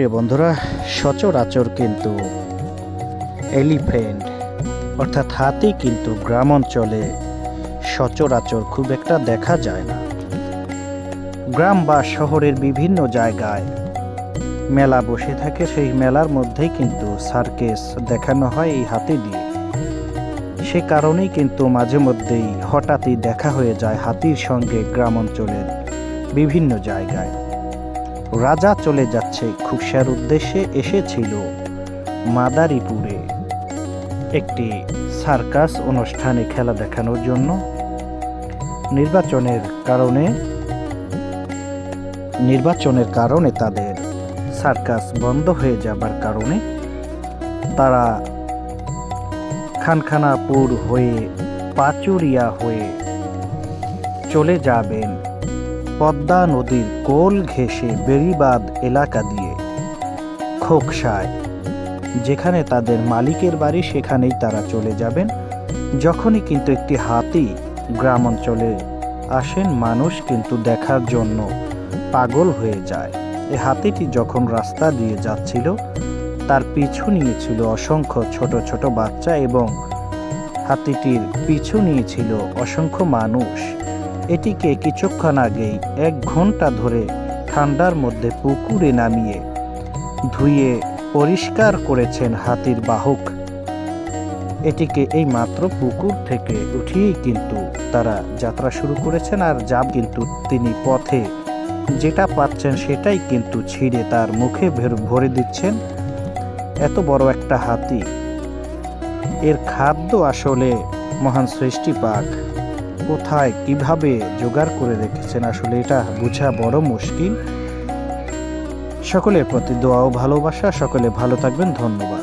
প্রিয় বন্ধুরা, সচরাচর কিন্তু এলিফেন্ট অর্থাৎ হাতি কিন্তু গ্রাম অঞ্চলে সচরাচর খুব একটা দেখা যায় না। গ্রাম বা শহরের বিভিন্ন জায়গায় মেলা বসে থাকে, সেই মেলার মধ্যেই কিন্তু সার্কেস দেখানো হয় এই হাতি দিয়ে। সে কারণেই কিন্তু মাঝে মধ্যেই হঠাৎই দেখা হয়ে যায় হাতির সঙ্গে গ্রাম অঞ্চলের বিভিন্ন জায়গায়। রাজা চলে যাচ্ছে খুশার উদ্দেশ্যে এসেছিল মাদারীপুরে। একটি সার্কাস অনুষ্ঠানে খেলা দেখানোর জন্য। নির্বাচনের কারণে নির্বাচনের কারণে তাদের সার্কাস বন্ধ হয়ে যাবার কারণে তারা খানখানাপুর হয়ে পাচুরিয়া হয়ে চলে যাবেন। পদ্মা নদীর কোল ঘেঁষে বেড়িবাঁধ এলাকা দিয়ে। খোকসায়। যেখানে তাদের মালিকের বাড়ি, সেখানেই তারা চলে যাবেন। যখনই কিন্তু একটি হাতি গ্রাম অঞ্চলে আসেন, মানুষ কিন্তু দেখার জন্য পাগল হয়ে যায়। এই হাতিটি যখন রাস্তা দিয়ে যাচ্ছিল, তার পিছু নিয়েছিল অসংখ্য ছোট ছোট বাচ্চা এবং হাতিটির পিছু নিয়েছিল অসংখ্য মানুষ। এটিকে কিছুক্ষণ আগেই এক ঘণ্টা ধরে ঠান্ডার মধ্যে পুকুরে নামিয়ে ধুয়ে পরিষ্কার করেছেন হাতির বাহক। এটিকে এই মাত্র পুকুর থেকে উঠিয়েই কিন্তু তারা যাত্রা শুরু করেছেন আর যা কিন্তু তিনি পথে যেটা পাচ্ছেন সেটাই কিন্তু ছিঁড়ে তার মুখে ভের- দিচ্ছেন। এত বড় একটা হাতি। এর খাদ্য আসলে মহান সৃষ্টি সৃষ্টিপাক। কোথায় কীভাবে জোগাড় করে রেখেছেন? আসলে এটা বোঝা বড় মুশকিল। সকলের প্রতি দোয়া ও ভালোবাসা, সকলে ভালো থাকবেন, ধন্যবাদ।